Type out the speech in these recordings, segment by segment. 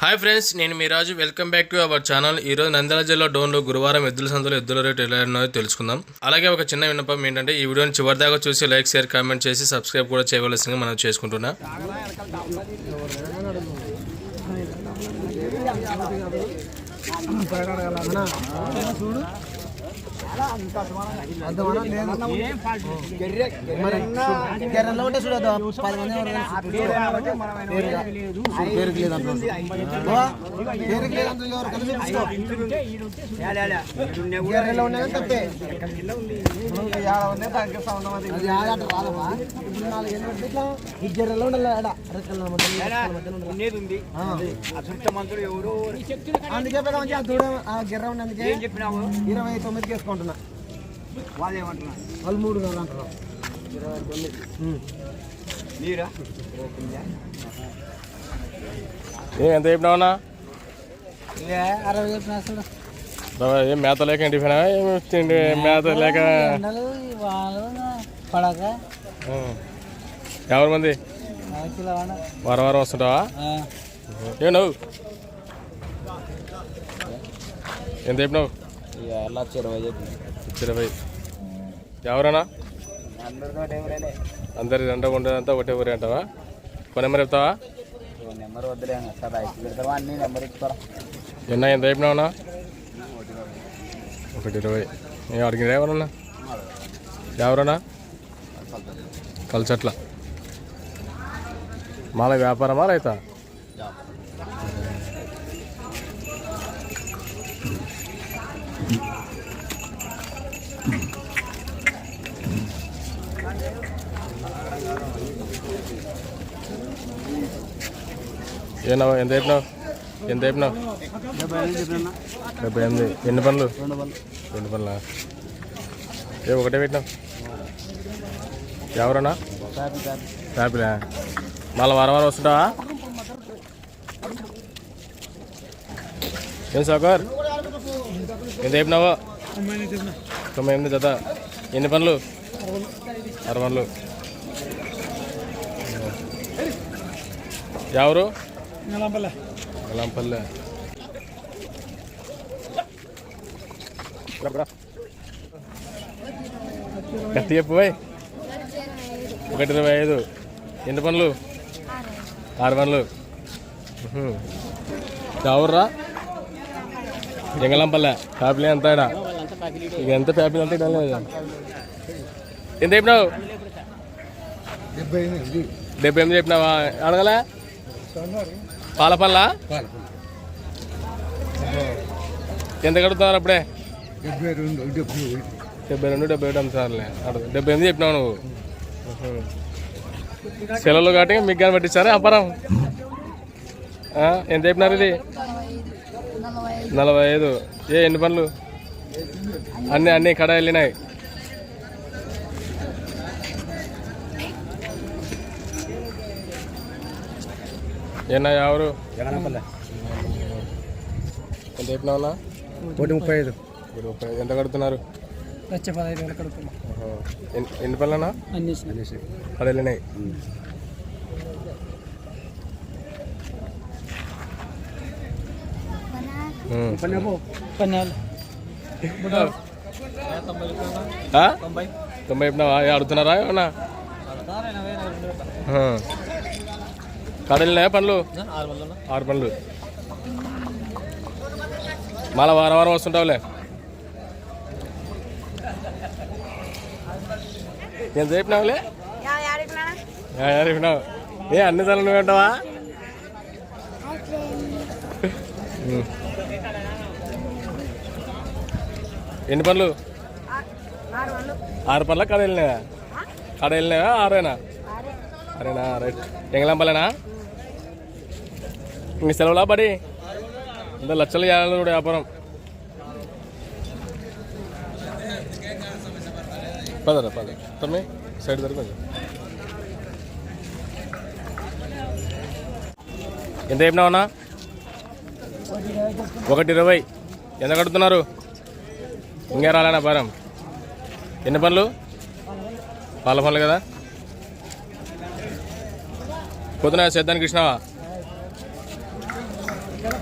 Hi friends నేను మీ Raju. Welcome back to our channel ఈరోజు నంద్యాల జిల్లా డోన్లో గురువారం ఎద్దుల సందులో ఎద్దుల రేటు ఎలా ఉన్నాయో తెలుసుకుందాం. అలాగే ఒక చిన్న విన్నపం ఏంటంటే ఈ వీడియోని చివరిదాకా చూసి లైక్ షేర్ కామెంట్ చేసి సబ్స్క్రైబ్ కూడా చేయవలసిందిగా మనం చేసుకుంటున్నా. ఉంటే చూడదు పది మంది. పేరుకి లేదు పేరుకి లేదు తప్పే. అది రాదమ్మా. ఇప్పుడు పెడితే ఇట్లా ఈ ఉండాలి ఆడ. ఆ. అందుకే పెద్ద ఆ దూడ ఆ గిర్ర ఉన్నందుకే ఇరవై తొమ్మిదికి వేసుకుంటున్నా వాళ్ళు మూడు అంటున్నారు. ఏ ఎంత చెప్పినావన్నా అరవై చెప్పిన అసలు ఏం మేత లేక టిఫిన్ ఏం తిండి మేత లేక? పడక. ఎవరి మంది? వారం వారం వస్తుంటావా? ఏ నువ్వు. ఎంత చెప్పినావు? ఇరవై ఇరవై. ఎవరన్నా? అందరి రెండ ఉండేదంతా ఒకటే ఊరే అంటావా? కొన్ని నెంబర్ చెప్తావా? నెంబర్ వద్దులే సదా ఇచ్చి పెడతావా? అన్ని నెంబర్ ఇస్తారా ఎన్న ఎంత చెప్పినావునా ఒకటి ఇరవై. నేను అడిగిన ఎవరన్నా? ఎవరన్నా? కలిసట్ల మాల వ్యాపారమా రైతా? ఏనా ఎంత చెప్పినావు? ఎంత చెప్పినావు? డెబ్బై ఎనిమిది. ఎన్ని పనులు? రెండు పనులా? ఏ ఒకటే పెట్టినావు? ఎవరన్నా? హ్యాపీనా మళ్ళీ వారం వారం వస్తుంటావా? ఏం సాకర్ ఎంత చెప్పినావో? తొంభై ఎనిమిది జత. ఎన్ని పనులు? ఆరు పనులు. ఎవరు? వెలంపల్లె గట్టి చెప్పు పోయ్ ఒకటి ఇరవై ఐదు. ఎన్ని పనులు? ఆరు. పనులు. ఎవరురా? జంగలంపల్లె ఫ్యామిలీ అంతా ఈడ? ఇక ఎంత ఫ్యామిలీ అంతా ఇక్కడ ఎంత చెప్పినావు? డెబ్బై ఎనిమిది చెప్పినావా? అడగలే? పాల ఎంత కడుతున్నారు అప్పుడే? డెబ్బై రెండు డెబ్బై డెబ్బై రెండు డెబ్బై ఒకటి సార్లే అడగ డెబ్బై ఎనిమిది చెప్పినావు నువ్వు. సెలవులు కాబట్టి మీకు కానీ పట్టించారా? అపరం? ఎంత చెప్పినారు ఇది? నలభై ఐదు. ఏ ఎన్ని పనులు? అన్నీ అన్నీ కడ వెళ్ళినాయి. ఏనా ఎవరు? జగనపల్లె ఎంత చెప్పినావునా? ఒకటి ముప్పై ఐదు. ఇప్పుడు ముప్పై ఐదు. ఎంత కడుతున్నారు? వచ్చే పదహైదు వేలు కడుతున్నాం. ఆహా. ఎన్ని- పనులనా అన్నేసి కడ వెళ్ళినాయి. తొంభై అడుగుతున్నారా ఏమన్నా? కడలినాయా పనులు ఆరు పనులు మళ్ళా వారం వారం వస్తుంటావులే. ఎంత చెప్పినావులే? యా, చెప్పినావు. ఏ అన్ని తల నువ్వు అంటావా? ఎన్ని పనులు? ఆరు పనుల? కడ వెళ్ళినాయా? కడ వెళ్ళినాయా? ఆరేనా? Arena right. ఎంగళంపల్లేనా ఇంక సెలవులా పడి ఇంత లక్షలు చేయాలి కూడా వ్యాపారం. పదరా పద. తమ్మి సైడ్ దగ్గర కొంచెం. ఎంత చెప్పినావన్నా ఒకటి ఇరవై. ఎంత కడుతున్నారు? ఇంకా రాలేనా భారం. ఎన్ని పనులు పాల పనులు కదా? పొద్దున సేద్దానికి కృష్ణవా?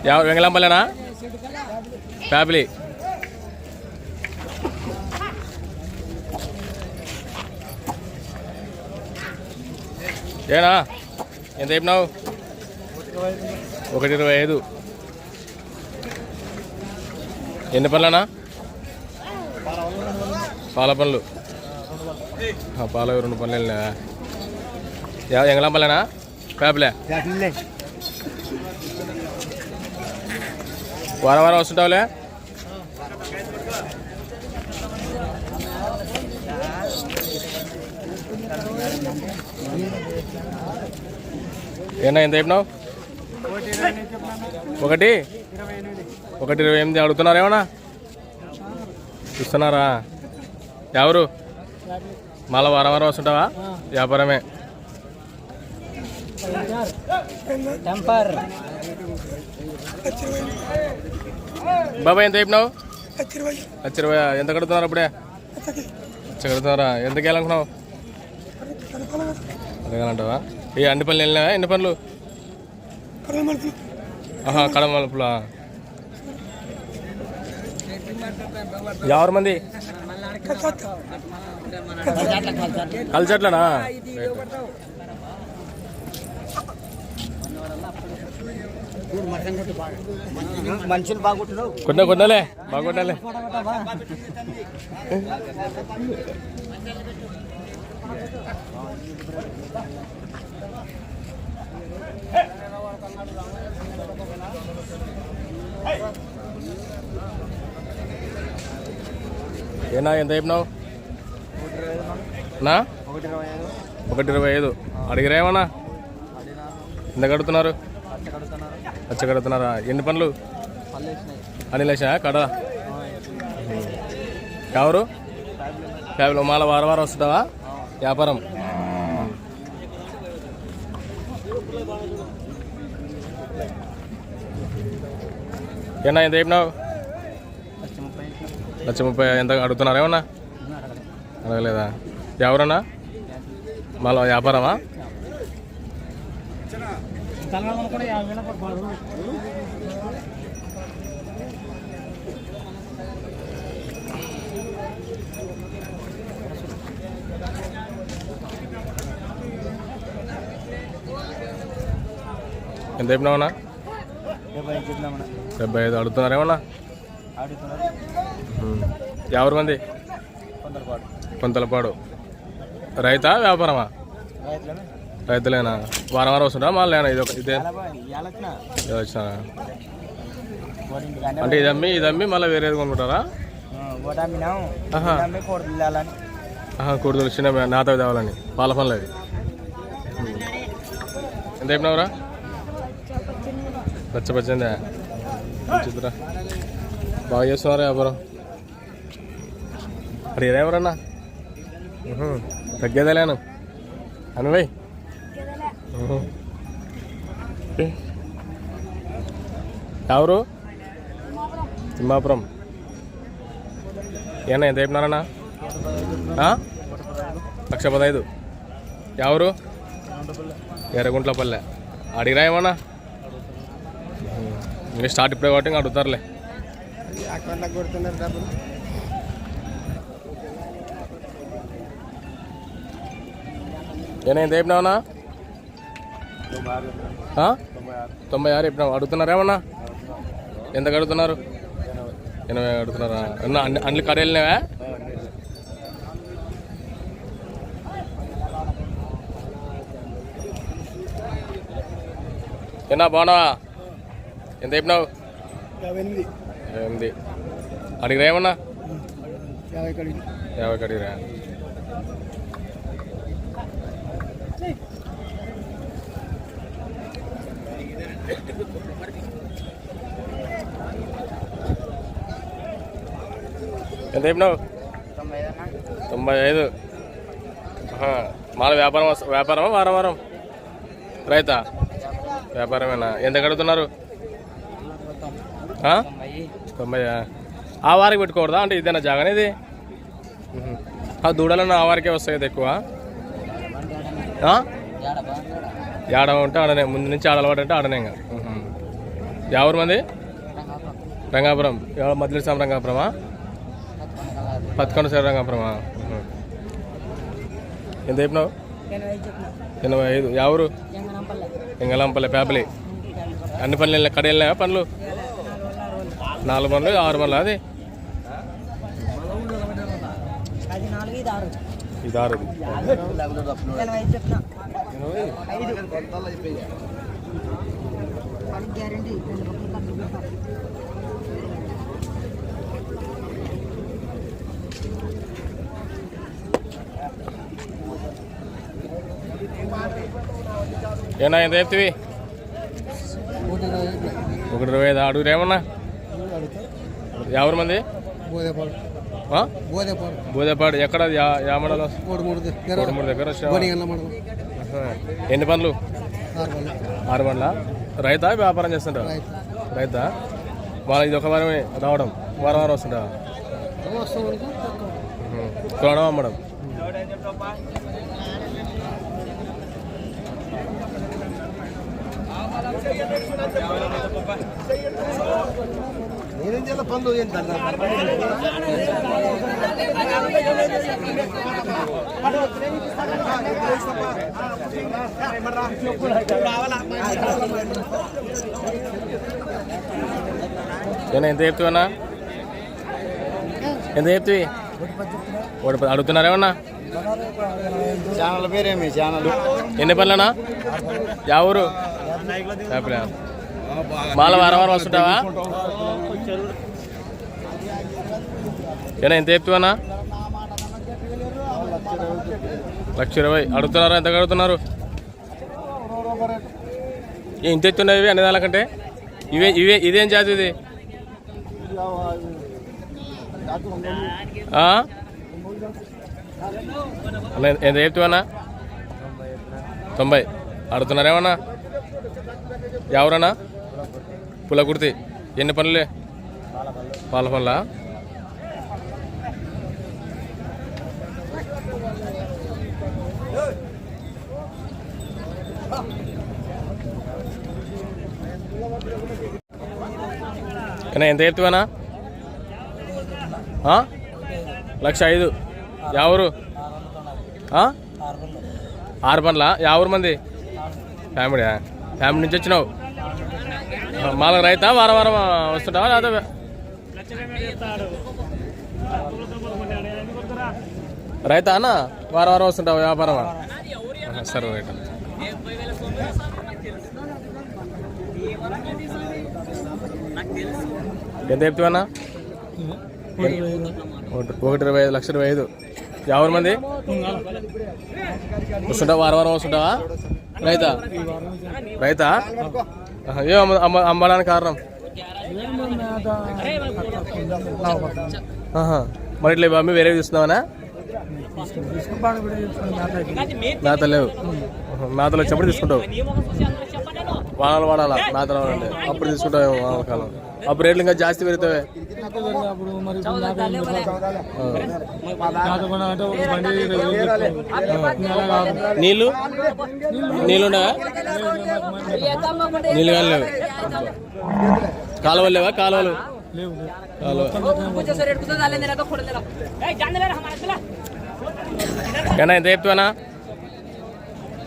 ఎవరు వెంగళంపల్లేనా? ఫ్యామిలీ. ఏనా? ఎంత చెప్పినావు? ఒకటి ఇరవై ఐదు. ఎన్ని పనులనా పాల పనులు పాల రెండు పనులు వెళ్ళినా ఎంగళం పనులేనా ఫ్యామిలీ వారం వారం వస్తుంటావులే? ఏనా ఎంత చెప్పినావు? ఒకటి? ఒకటి ఇరవై ఎనిమిది. అడుగుతున్నారు ఏమన్నా ఇస్తున్నారా ఎవరు? మళ్ళా వారం వారం వస్తుంటావా? వ్యాపారమే. టెంపర్. బాబాయ్ ఎంత చెప్పినావు? లక్ష ఇరవై ఎంత కడుతున్నారు అప్పుడే? లక్ష కడుతున్నారా ఎంతకి వెళ్ళనుకున్నావు అడగాలంటావా ఏ అన్ని పనులు వెళ్ళినావా? ఎన్ని పనులు? ఆహా కడమలుపులా ఎవరు మంది? కలిసట్లనా మనుషులు బాగుంటున్నావు కొట్టినా కొట్టాలే బాగుండాలే ఏనా ఎంత చెప్పినావు? నా? ఒకటి ఇరవై ఐదు. అడిగిరేమన్నా ఎంత కడుతున్నారు? అచ్చ వచ్చి కడుతున్నారా? ఎన్ని పనులు అని లేచా అనిలేసా కడ ఎవరు? ఫ్యామిలీ మాల వారం వారం వస్తుంటావా? వ్యాపారం? ఏనా ఎంత చెప్పినావు? లక్ష ముప్పై ఎంత అడుగుతున్నారు? ఏమన్నా? అడగలేదా? ఎవరన్నా? మళ్ళా వ్యాపారమా? ఎంత చెప్పినావన్నా డెబ్బై ఐదు ఐదు అడుగుతున్నారు. ఎవరు మంది? కొంతలపాడు. రైతా వ్యాపారమా? రైతులేనా? వారం వారం వస్తుంటా మళ్ళీ ఇది ఒక ఇదే? ఇవ్వాలొచ్చిన వచ్చినా అంటే ఇది అమ్మి ఇది అమ్మి మళ్ళీ వేరేది కొనుక్కుంటారా? ఆహా. అమ్మి చిన్న నాతో తేవాలని. పాల పనులు అవి ఎంత చెప్పినావురా? పచ్చ పచ్చిందా? చిత్ర. బాగా చేస్తున్నారా వ్యాపారం? అరే ఎవరన్నా? తగ్గేదేలేను అనువై ఎవరు? తిమ్మాపురం ఏనా ఎంత చెప్పినారన్నా? లక్ష పదహైదు. ఎవరు? ఎర్రగుంట్లపల్లె. అడిగిరా ఏమన్నా? ఇంకా స్టార్ట్ ఇప్పుడే కాబట్టి ఇంకా అడుగుతారులే. చెప్పినావన్నా ఆ? తొంభై ఆరు చెప్పినావు. అడుగుతున్నారు ఏమన్నా? ఎంత అడుగుతున్నారు ఎనభై అడుగుతున్నారా? అన్న అన్ని అన్ని కడ వెళ్ళినావా ఏనా బాగున్నావా? ఎంత చెప్పినావు? ఎనిమిది. అడిగిరా ఏమన్నా? యాభై కడిగి యాభై అడిగిరా ఎంత చెప్పినావు తొంభై ఐదు. మాల వ్యాపారం వస్త- వ్యాపారమా వారం వారం రైతా? వ్యాపారమేనా? ఎంత కడుగుతున్నారు? తొంభై. ఆ? వారికి పెట్టుకోకూడదా? అంటే ఇదేనా జాగానే ఇది. ఆ దూడలన్న ఆ వారికే వస్తాయి కదా ఎక్కువ? ఏడ ఉంటే ఆడనే ముందు నుంచి ఆడ అలవాటు అంటే ఆడనే ఇంకా. ఎవరు మంది? రంగాపురం. ఎవరు మద్లిసాం రంగాపురమా? పదకొండు సార్ రంగాపురమా? ఎంత చెప్పినావు? ఎనభై ఐదు. ఎవరు ఎంగలంపల్లె పేపలి. అన్ని పనులు వెళ్ళినా కడ వెళ్ళినా పనులు? నాలుగు పనులు ఆరు పనులు అది? ఇది ఆరు ఏనా ఎంత చెప్తివి? ఒకటి ఇరవై ఐదు అడుగురు ఏమన్నా? ఎవరు మంది? బోదేపాడు. ఎక్కడ? దగ్గర. ఎన్ని పనులు ఆరు పనుల రైతా? వ్యాపారం చేస్తుంటావు? రైతు. వాళ్ళ ఇది ఒక వారమే రావడం. వారం వారం వస్తుంటావా? వస్తాం అనుకో తక్కువ. ఉహు. కొనడం అమ్మడం. నేనేం చేయాలి పనులు ఏం ఎంత చెప్తావన్నా ఎంత చెప్తివి ఒకటి పది అడుగుతున్నారా ఏమన్నా ఛానల్ పేరేమి ఛానల్ ఎన్ని పనులనా యా ఊరు. మాల వారం వారం వస్తుంటావా ఏనా ఎంత చెప్తావన్నా లక్ష ఇరవై. అడుగుతున్నారా ఎంత అడుగుతున్నారు ఇంత ఎత్తున్నాయి ఇవి అన్ని దానికంటే ఇవే ఇవే ఇదేం జాతి ఇది? అన్న, ఎంత చెప్తావన్నా తొంభై. అడుగుతున్నారేమన్నా? ఎవరన్నా? పుల్ల కుర్తి ఎన్ని పనులే? పాల కానీ ఎంత ఎత్తువేనా లక్ష ఐదు. ఎవరు ఆ? ఆరు పనులా ఎవరు మంది? ఫ్యామిలీ ఫ్యామిలీ నుంచి వచ్చినావు? మాలకు రైతా? వారం వారం వస్తుంటావా? లేదా రైతా అన్న వారం వారం వస్తుంటావు వ్యాపారమా? సరే రైట్ ఎంత చెప్తావన్నా ఒకటి ఇరవై ఐదు లక్ష ఇరవై ఐదు. ఎవరి మంది? వస్తుంటావా? వారం వారం వస్తుంటావా? రైతా? రైతా? ఏ అమ్మ అమ్మ అమ్మడానికి కారణం? మరి ఇట్లా అమ్మి వేరే తీసుకున్నావనా మేత లేవు. మేతలు వచ్చినప్పుడు తీసుకుంటావు. వానాలు వాడాలా? మేతలు వాడాలి. అప్పుడు తీసుకుంటావు వానాల కాలం. అప్పుడు రేట్లు ఇంకా జాస్తి పెరుగుతావే. నీళ్ళు? నీళ్ళు ఉండవా? నీళ్ళు కానీ లేవు. కాలువలు లేవా? కాలువలు? ఏనా ఎంత చెప్తావా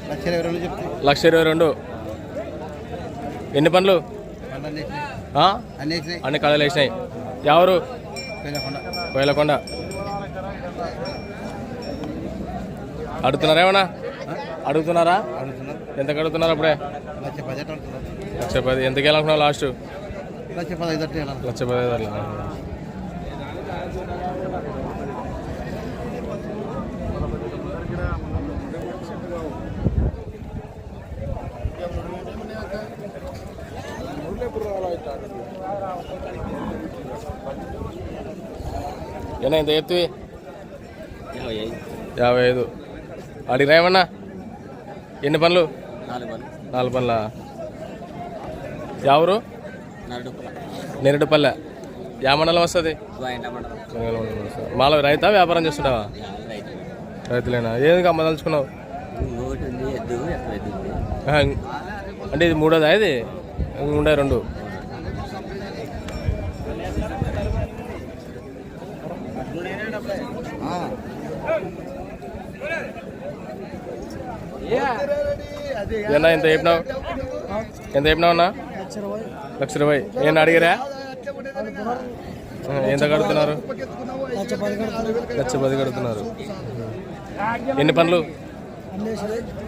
లక్ష ఇరవై రెండు లక్ష ఇరవై రెండు. ఎన్ని పనులు అన్ని కళలు వేసినాయి. ఎవరు? వెళ్ళకుండా కోయలకొండ. అడుగుతున్నారా ఏమన్నా? అడుగుతున్నారా? ఎంత అడుగుతున్నారు అప్పుడే? లక్ష పది ఎంతకి వెళ్ళనుకున్నావు లాస్ట్? లక్ష పదహైదు. లక్ష పది ఐదు అట్లా. ఏనా ఎంత ఎత్తువి యాభై ఐదు. అడిగినా ఏమన్నా ఎన్ని పనులు. నాలుగు పనుల? ఎవరు నెరడుపల్లె యా మండలం వస్తుంది మాలో రైతా వ్యాపారం చేస్తుంటావా రైతులేనా ఏది అమ్మదలుచుకున్నావు అంటే ఇది మూడోదా ఇది ఉండే రెండు ఎంత చెప్పినావు ఎంత చెప్పినావు అన్నా లక్ష ఇరవై ఏం అడిగిరా? ఎంత కడుతున్నారు? లక్ష పది కడుతున్నారు. ఎన్ని పనులు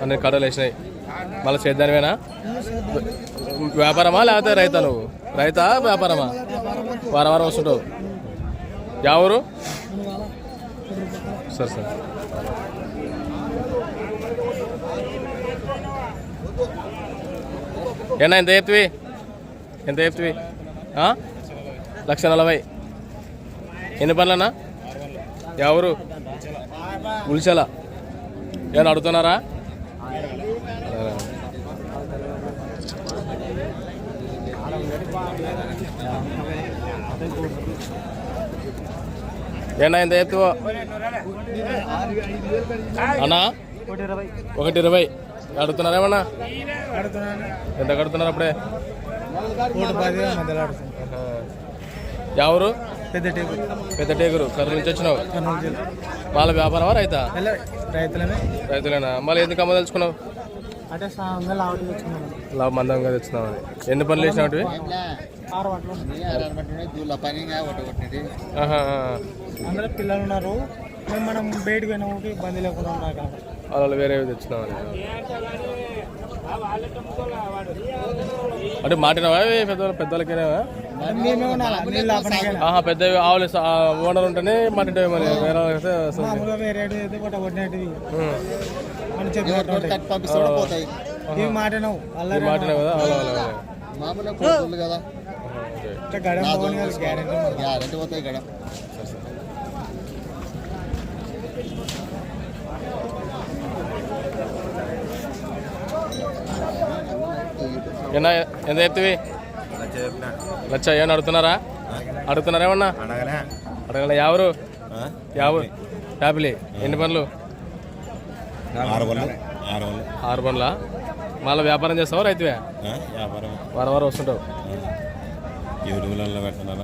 అన్ని కడలు వేసినాయి. మళ్ళీ చేద్దానివేనా? వ్యాపారమా లేకపోతే రైతా నువ్వు? రైతా వ్యాపారమా? వారం వారం వస్తుంటావు. ఎవరు సరే సరే. ఏనా ఎంత చెప్తివి? ఎంత చెప్తివి? ఆ? లక్ష నలభై. ఎన్ని పనులన్నా ఎవరు? ఉల్చల. ఏమన్నా అడుగుతున్నారా? ఏనా ఎంత చెప్తావో? అన్నా? ఒకటి ఇరవై. అడుగుతున్నారా ఏమన్నా? ఎంత కడుతున్నారు అప్పుడే? ఎవరు? పెద్ద టేబుల్ పెద్ద టేకురు కర్నూలు నుంచి వచ్చినావు? వాళ్ళ వ్యాపారమా రైతా? రైతులమే. రైతులేనా? మళ్ళీ ఎందుకు అమ్మ తెలుసుకున్నావు అంటే లాభ మందంగా తెచ్చున్నావు ఎన్ని పనులు పట్లు అందరూ పిల్లలు ఉన్నారు. మనం బయటకు పోయినాము ఇబ్బంది లేకుండా ఉన్నా కాబట్టి. వాళ్ళు వేరే తెచ్చున్నావు అంటే మాటినవా? ఇవి. పెద్ద పెద్దలకేనా మేమే ఉండాలి నీళ్ళు లాభనికైనా ఆహా. పెద్ద ఆవులు ఓనర్ ఉంటేనే మాటింటే మరి వేరే కొట్టినట్టువి ఉం. మన చేతులు పోతాయి ఇవి మాటనవు ఈ అల్లరి మాటినా కదా అలా అలా మామూలుగా పోతుంది కదా అంటే గడం పోనీ గ్యారెంటీ గ్యారెంటీ పోతాయి ఇక్కడ ఎన్న ఎంత చెప్తివి లచ్చ ఏమన్నా అడుగుతున్నారా? అడుగుతున్నారా ఏమన్నా? అడగల. ఎవరు ఎవరు యాపిలి ఎన్ని పనులు ఆరు పనులా మళ్ళీ వ్యాపారం చేస్తావా రైతువే? వ్యాపారం వారం వారం వస్తుంటావు. పెడుతున్నారా